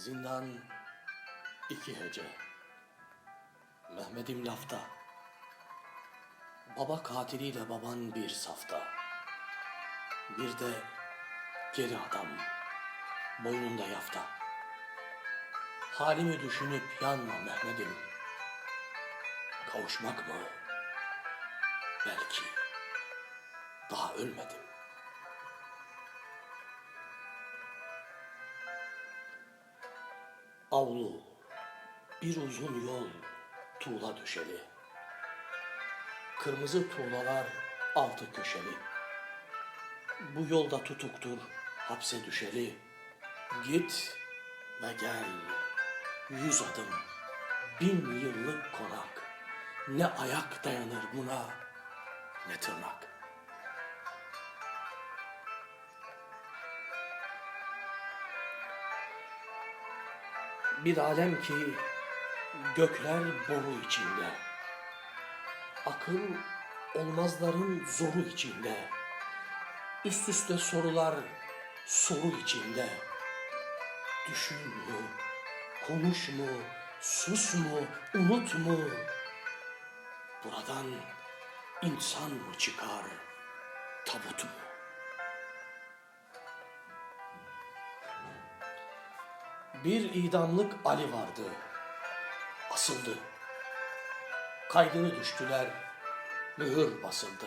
Zindan iki hece. Mehmet'im lafta. Baba katiliyle baban bir safta. Bir de geri adam. Boynunda yafta. Halimi düşünüp yanma Mehmet'im. Kavuşmak mı? Belki. Daha ölmedim. Avlu, bir uzun yol, tuğla döşeli. Kırmızı tuğlalar altı köşeli. Bu yolda tutuktur, hapse düşeli. Git ve gel, yüz adım, bin yıllık konak. Ne ayak dayanır buna, ne tırnak. Bir alem ki gökler boru içinde. Akıl olmazların zoru içinde. Üst üste sorular soru içinde. Düşün mü, konuş mu, sus mu, unut mu? Buradan insan mı çıkar, tabut mu? Bir idamlık Ali vardı. Asıldı. Kaydını düştüler. Mühür basıldı.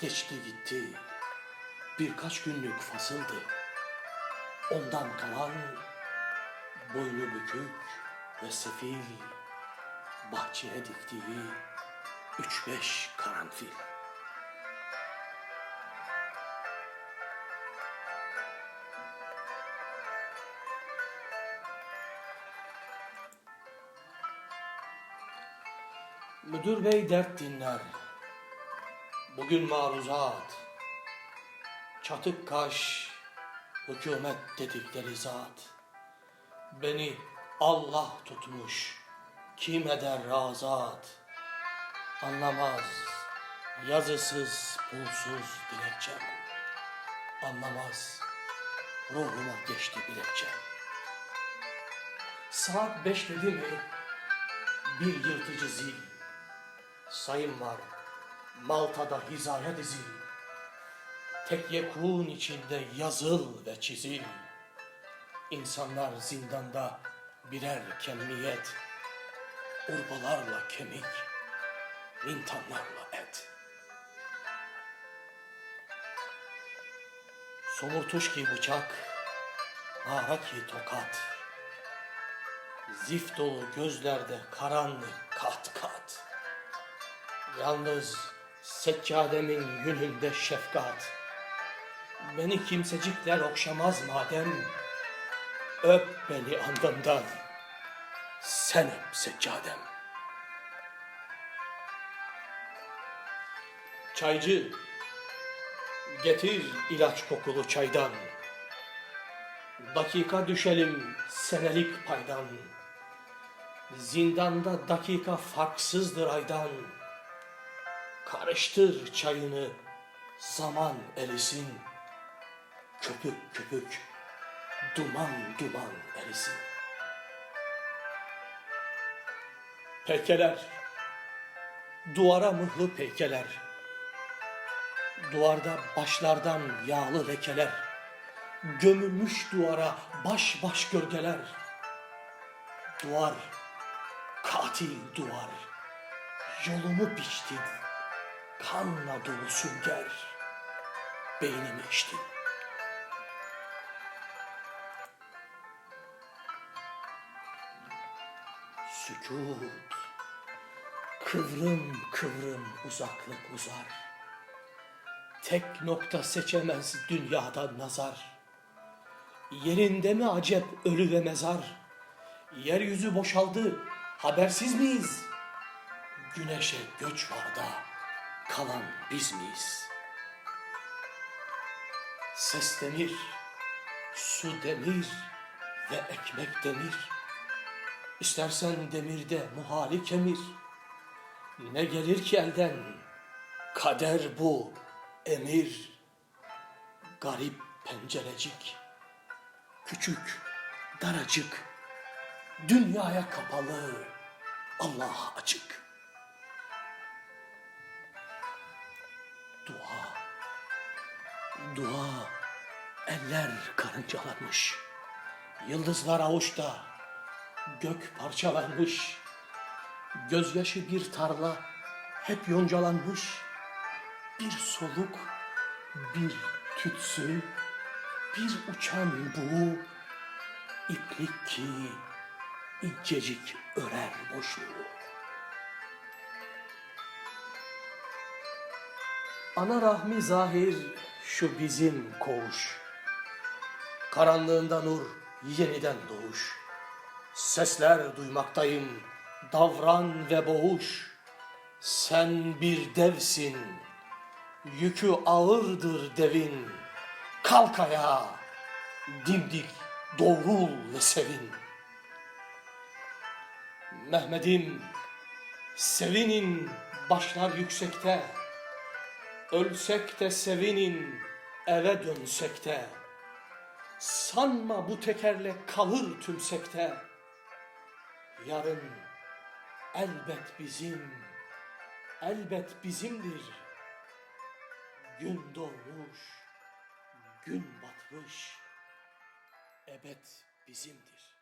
Geçti gitti. Birkaç günlük fasıldı. Ondan kalan boynu bükük ve sefil bahçeye diktiği üç beş karanfil. Müdür bey dert dinler. Bugün maruzat. Çatık kaş, hükümet dedikleri zat. Beni Allah tutmuş, kim eder razat. Anlamaz, yazısız, pulsuz dilekçem. Anlamaz, ruhuma geçti bilekçem. Saat beş dedi mi, bir yırtıcı zil. Sayım var, Malta'da hizaya dizil. Tek yekun içinde yazıl ve çizil. İnsanlar zindanda birer kemiyet. Urbalarla kemik, mintanlarla et. Somurtuş ki bıçak, nara ki tokat. Zif dolu gözlerde karanlık kat kat. Yalnız seccademin yününde şefkat. Beni kimsecikler okşamaz madem. Öp beni andından. Sen öp seccadem. Çaycı, getir ilaç kokulu çaydan. Dakika düşelim senelik paydan. Zindanda dakika farksızdır aydan. Karıştır çayını, zaman erisin. Köpük köpük, duman duman erisin. Peykeler, duvara mıhlı peykeler. Duvarda başlardan yağlı lekeler. Gömülmüş duvara baş baş gölgeler. Duvar, katil duvar, yolumu biçtin kanla dolu sünger beynimi içtin. Sükut, kıvrım kıvrım uzaklık uzar. Tek nokta seçemez dünyada nazar. Yerinde mi acep ölü ve mezar? Yeryüzü boşaldı, habersiz miyiz? Güneşe göç var da kalan biz miyiz? Ses demir, su demir ve ekmek demir. İstersen demirde muhali kemir. Ne gelir ki elden? Kader bu, emir. Garip pencerecik, küçük daracık, dünyaya kapalı, Allah'a açık. Dua, eller karıncalanmış, yıldızlar avuçta, gök parçalanmış, gözyaşı bir tarla, hep yoncalanmış, bir soluk, bir tütsü, bir uçan buğu, iplik ki incecik örer boşluğu. Ana rahmi zahir şu bizim koğuş. Karanlığında nur yeniden doğuş. Sesler duymaktayım davran ve boğuş. Sen bir devsin, yükü ağırdır devin. Kalk ayağa, dimdik doğrul ve sevin. Mehmet'im, sevinin başlar yüksekte. Ölsek de sevinin, eve dönsek de. Sanma bu tekerlek kalır tümsekte. Yarın elbet bizim, elbet bizimdir. Gün doğmuş, gün batmış, ebed bizimdir.